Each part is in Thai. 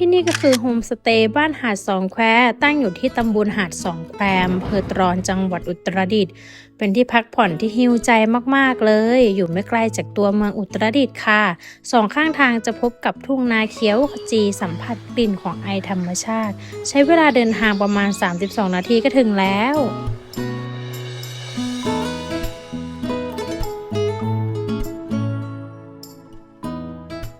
ที่นี่ก็คือโฮมสเตย์บ้านหาดสองแควตั้งอยู่ที่ตำบลหาดสองแควอำเภอตรอนจังหวัดอุตรดิตถ์เป็นที่พักผ่อนที่ฮิวใจมากๆเลย อยู่ไม่ไกลจากตัวเมืองอุตรดิตถ์ค่ะสองข้างทางจะพบกับทุ่งนาเขียวขจีสัมผัสกลิ่นของไอธรรมชาติ ใช้เวลาเดินทางประมาณ 32 นาทีก็ถึงแล้ว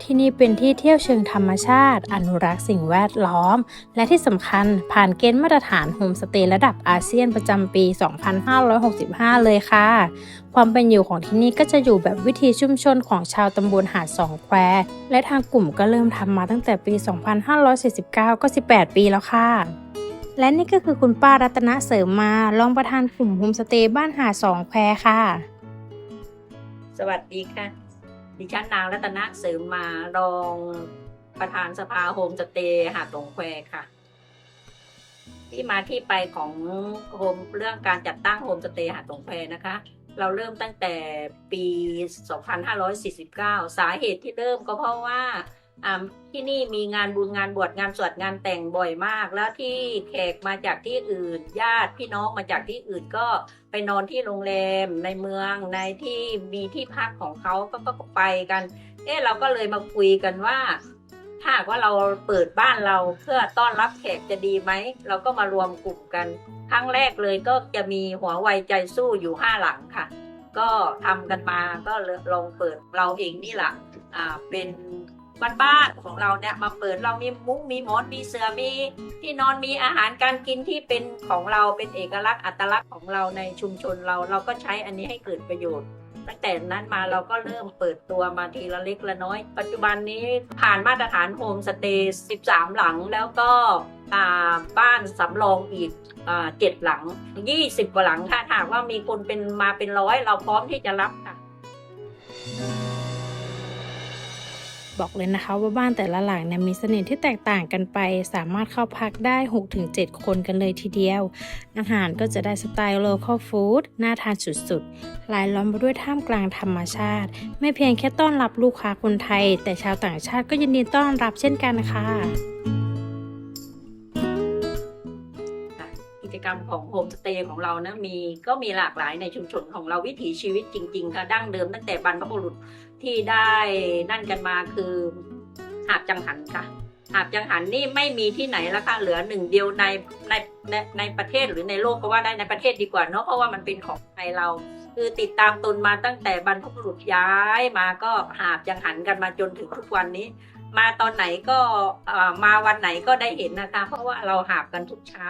ที่นี่เป็นที่เที่ยวเชิงธรรมชาติ อนุรักษ์สิ่งแวดล้อม และที่สำคัญผ่านเกณฑ์มาตรฐานโฮมสเตย์ระดับอาเซียนประจำปี 2565 เลยค่ะ ความเป็นอยู่ของที่นี่ก็จะอยู่แบบวิถีชุมชนของชาวตำบลหาดสองแควและทางกลุ่มก็เริ่มทำมาตั้งแต่ปี 2549 ก็ 18 ปีแล้วค่ะและนี่ก็คือคุณป้ารัตนเสริมมารองประธานกลุ่มโฮมสเตย์บ้านหาดสองแควค่ะ สวัสดีค่ะ ดิฉันนางรัตนเสริมมารองประธานสภาโฮมสเตย์หาดหลงแควค่ะ ที่มาที่ไปของโฮมเรื่องการจัดตั้งโฮมสเตย์หาดหลงแควนะคะ เราเริ่มตั้งแต่ปี 2549 สาเหตุที่เริ่มก็เพราะว่า ที่นี่มีงานบุญงานบวชงานสวดงานแต่งบ่อยมาก แล้วที่แขกมาจากที่อื่น ญาติพี่น้องมาจากที่อื่นก็ไปนอนที่โรงแรมในเมืองในที่มีที่พักของเขาก็ก็ไปกัน เอ๊ะเราก็เลยมาคุยกันว่าถ้าว่าเราเปิดบ้านเราเพื่อต้อนรับแขกจะดีไหม เราก็มารวมกลุ่มกัน ครั้งแรกเลยก็จะมีหัวไวใจสู้อยู่ห้าหลังค่ะ ก็ทำกันมาก็ลยลองเปิดเราเองนี่แหละอ่าเป็น บ้านๆของเราเนี่ยมาเปิดเรามีมุ้งมีหมอนมีเสือมี ที่นอนมีอาหารการกินที่เป็นของเราเป็นเอกลักษณ์อัตลักษณ์ของเราในชุมชนเราเราก็ใช้อันนี้ให้เกิดประโยชน์ตั้งแต่นั้นมาเราก็เริ่มเปิดตัวมาทีละเล็กละน้อย ปัจจุบันนี้ผ่านมาตรฐานโฮมสเตย์ 13 หลังแล้วก็บ้านสำรองอีกอ่าเจ็ดหลัง 20 กว่าหลังถ้าหากว่ามีคนเป็นมาเป็นร้อย เราพร้อมที่จะรับ บอกเลยนะคะ ว่าบ้านแต่ละหลังเนี่ยมีเสน่ห์ที่แตกต่างกันไป สามารถเข้าพักได้ 6-7 คนกันเลยทีเดียว อาหารก็จะได้สไตล์ local food น่าทานสุดๆ ลายล้อมไปด้วยท่ามกลางธรรมชาติ ไม่เพียงแค่ต้อนรับลูกค้าคนไทย แต่ชาวต่างชาติก็ยินดีต้อนรับเช่นกันค่ะ กรรมของโฮมสเตย์ของเรานะมีก็มีหลากหลายในชุมชนของเราวิถีชีวิตจริง ๆ ค่ะดั้งเดิมตั้งแต่บรรพบุรุษที่ได้นั่นกันมาคือหาบจังหันค่ะหาบจังหันนี่ไม่มีที่ไหนแล้วค่ะเหลือหนึ่งเดียวในในในในประเทศหรือในโลกก็ว่าได้ในประเทศดีกว่าเนาะเพราะว่ามันเป็นของไทยเรา คือติดตามตนมาตั้งแต่บรรพบุรุษย้ายมาก็หาบจังหันกันมาจนถึงทุกวันนี้ มาตอนไหนก็มาวันไหนก็ได้เห็นนะคะ เพราะว่าเราหาบกันทุกเช้า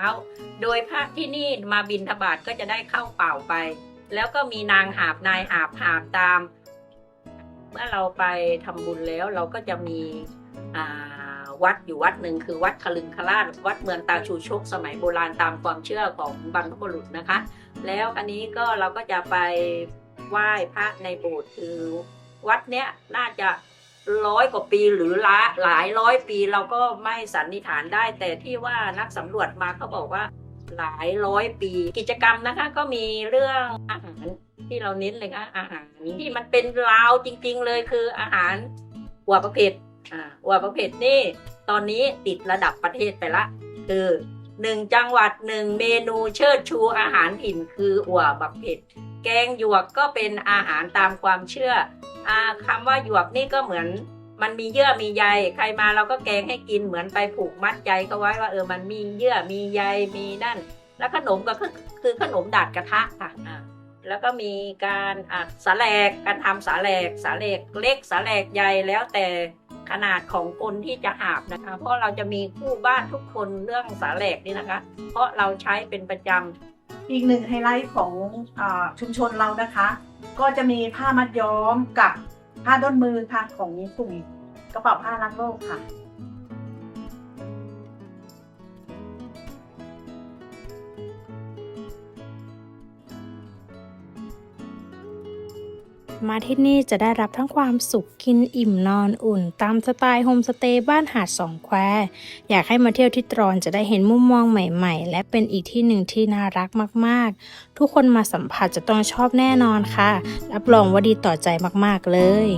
โดยพระที่นี่มาบินทบาทก็จะได้เข้าเป่าไป แล้วก็มีนางหาบนายหาบหาบตาม เมื่อเราไปทำบุญแล้วเราก็จะมีวัดอยู่วัดหนึ่งคือวัดคลึงคราชวัดเมืองตาชูชกสมัยโบราณตามความเชื่อของบรรพบุรุษนะคะ แล้วอันนี้ก็เราก็จะไปไหว้พระในโบสถ์คือวัดเนี้ยน่าจะ ร้อยกว่าปีหรือละหลายร้อยปีเราก็ไม่สันนิษฐานได้ แต่ที่ว่านักสำรวจมาเขาบอกว่าหลายร้อยปีกิจกรรมนะคะ ก็มีเรื่องอาหารที่เราเน้นเลยค่ะอาหารที่มันเป็นลาวจริง ๆ เลยคืออาหารหัวประเภทอ่าหัวประเภทนี่ตอนนี้ติดระดับประเทศไปละ คือหนึ่งจังหวัดหนึ่งเมนูเชิดชูอาหารถิ่นคืออัวบักเผ็ด แกงหยวกก็เป็นอาหารตามความเชื่อ อาคำว่าหยวกนี่ก็เหมือน มันมีเยื่อมีใย ใครมาเราก็แกงให้กินเหมือนไปผูกมัดใจเขาไว้ว่าเออมันมีเยื่อมีใยมีนั่น แล้วขนมก็คือคือขนมดาดกระทะค่ะอ่าแล้วก็มีการอะสาแหลกการทำสาแหลกสาแหลกเล็กสาแหลกใหญ่แล้วแต่ขนาดของคนที่จะหาบนะคะ เพราะเราจะมีคู่บ้านทุกคนเรื่องสาแหลกนี่นะคะ เพราะเราใช้เป็นประจำ อีกหนึ่งไฮไลท์ของอชุมชนเรานะคะ ก็จะมีผ้ามัดย้อมกับผ้าด้นมือค่ะของกลุ่มกระเป๋าผ้ารักโลกค่ะ มาที่นี่จะได้รับทั้งความสุขกินอิ่มนอนอุ่น ตามสไตล์โฮมสเตย์บ้านหาดสองแคว อยากให้มาเที่ยวที่ตรอนจะได้เห็นมุมมองใหม่ ๆ และเป็นอีกที่หนึ่งที่น่ารักมากๆ ทุกคนมาสัมผัสจะต้องชอบแน่นอนค่ะ รับรองว่าดีต่อใจมากๆเลย